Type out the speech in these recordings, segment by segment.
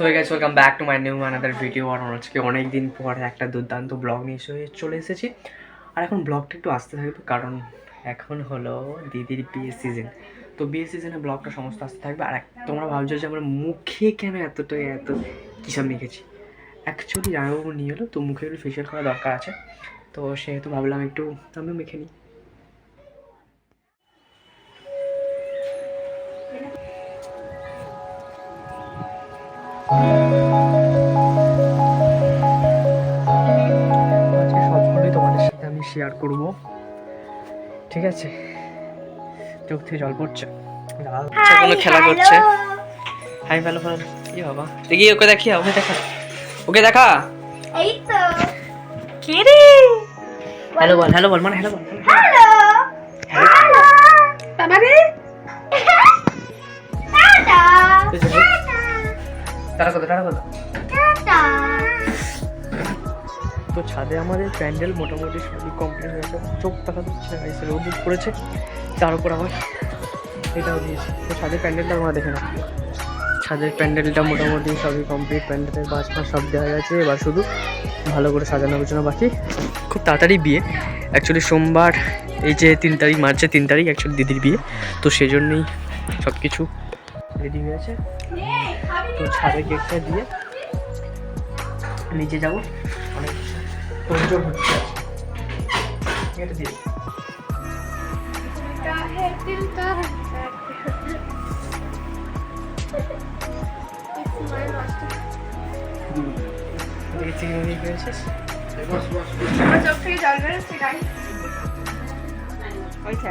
So guys welcome back to my new another video আর আজকে অনেক দিন পর একটা দুর্দান্ত ব্লগ নিয়ে এসে চলে এসেছি। আর এখন ব্লগটা একটু আসতে থাকবে কারণ এখন হলো দিদির বিয়ে সিজন তো বিয়ে সিজনে ব্লগটা সমস্ত আসতে থাকবে। আর তোমরা ভাবছ যে আমরা মুখে কেন এতটা এত কিসব মেখেছি অ্যাকচুয়ালি জামাইবাবু নিয়ে এলো, তো মুখে একটু ফেশিয়াল করা দরকার আছে। তো সেহেতু ভাবলাম একটু আমিও মেখে নিই। আজকে সবগুলোই তোমাদের সাথে আমি শেয়ার করব। ঠিক আছে? চোখ থেকে জল পড়ছে। বাচ্চাগুলো খেলা করছে। হাই ভালো ভালো। কি বাবা? দেখি ওকে দেখি ওকে দেখা। ওকে দেখা? এই তো। কে রে? হ্যালো বল হ্যালো বল মানে হ্যালো বল। তো ছাদে আমাদের প্যান্ডেল মোটামুটি সবই কমপ্লিট হয়ে গেছে। চোখ দেখা যাচ্ছে না এসে রোদ পড়েছে তার উপর আবার এটাও দিয়েছে। তো ছাদের প্যান্ডেলটা আমরা দেখে না ছাদের প্যান্ডেলটা মোটামুটি সবই কমপ্লিট প্যান্ডেলের বাস ফাস সব দেওয়া গেছে এবার শুধু ভালো করে সাজানো গোছানো বাকি। খুব তাড়াতাড়ি বিয়ে। অ্যাকচুয়ালি সোমবার, এই যে তিন তারিখ মার্চে তিন তারিখ অ্যাকচুয়ালি দিদির বিয়ে। তো সেই জন্যই সব কিছু রেডি হয়ে আছে তো ছাদে কেকটা দিয়ে নিচে যাব। অনেক তোড়জোড় হচ্ছে এটা দিয়ে ওইটা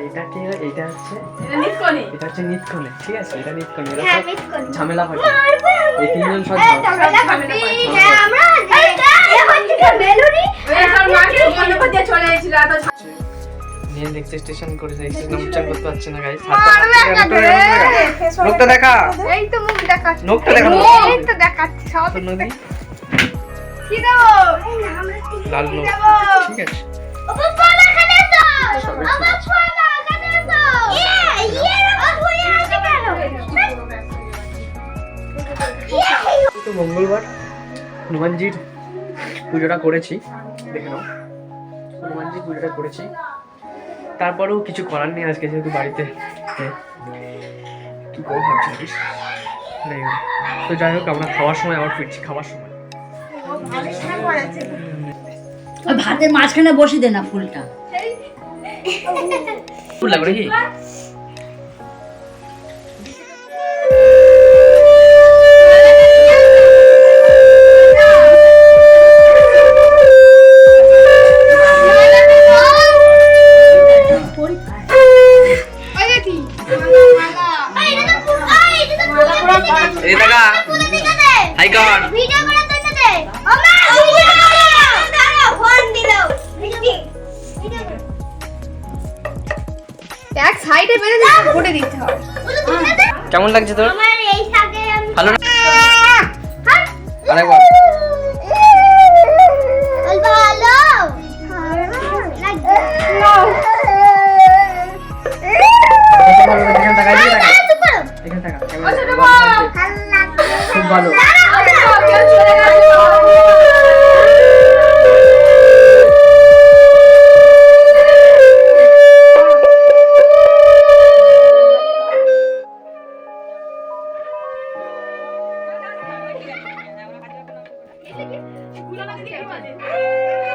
এটা কে এটা হচ্ছে এটা হচ্ছে নিতকনে ঠিক আছে? এটা নিতকনে এরা হ্যাঁ, ঝামেলা হয় এই তিনজন সব নিয়ে স্টেশন করে স্টেশন উচ্চার করতে পারছে না গাইস লোকটা দেখা। এই তো মুখ দেখাচ্ছি। নোকটা দেখা এই তো দেখাচ্ছি সব নদী কি দেবো? লাল নোক ঠিক আছে। মঙ্গলবার। হনুমানজির পুজোটা করেছি দেখে নাও। হনুমানজির পুজোটা করেছি। তারপরেও কিছু করার নেই আজকে যেহেতু বাড়িতে। কি করব ভাবছি তো যাই হোক আমরা খাওয়ার সময় আবার ফিরছি খাওয়ার সময়। ভাতের মাঝখানে বসিয়ে দে না ফুলটা। ফুল লাগবে নাকি? কেমন লাগছে তোর? আমার এই সাথে ভালো না? আরেকবার অল্প ভালো। লাগছে এখানে তাকাই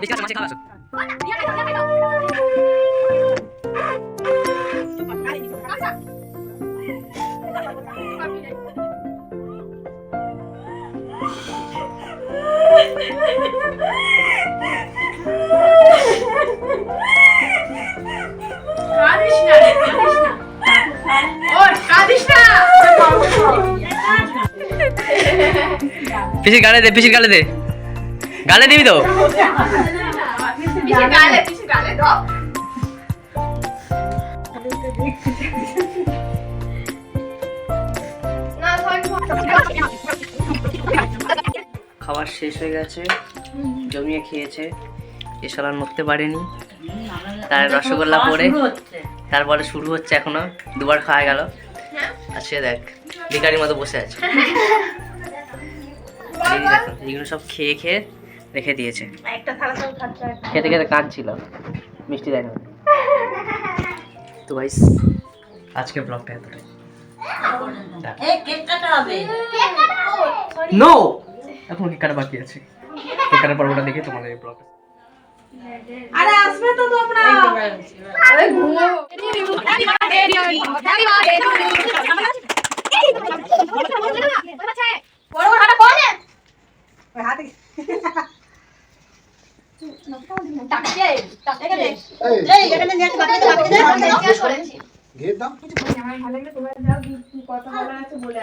미치가 좀 마치 가봤어. 아니 신이 아니야. পিসির গালে দে পিসির গালে দে। গালে দিবি তো? খাবার শেষ হয়ে গেছে জমিয়ে খেয়েছে এ সালান নড়তে পারেনি। তার রসগোল্লা পরে তারপরে শুরু হচ্ছে এখনও দুবার খাওয়া গেল। আর সে দেখ ভিকারির মতো বসে আছে। এগুলো সব খেয়ে খেয়ে রেখে দিয়েছে। খেতে খেতে কাঁদছিল। মিষ্টি দেয় না। তো গাইস আজকের ব্লগটা এতটাই। নো এখন কেক কাটা বাকি আছে। কেক কাটার পর্বটা দেখে তোমাদের এই ব্লগটা আরে ঘুমো। বড় বড় হাঁটা কি কথা বলার আছে বলে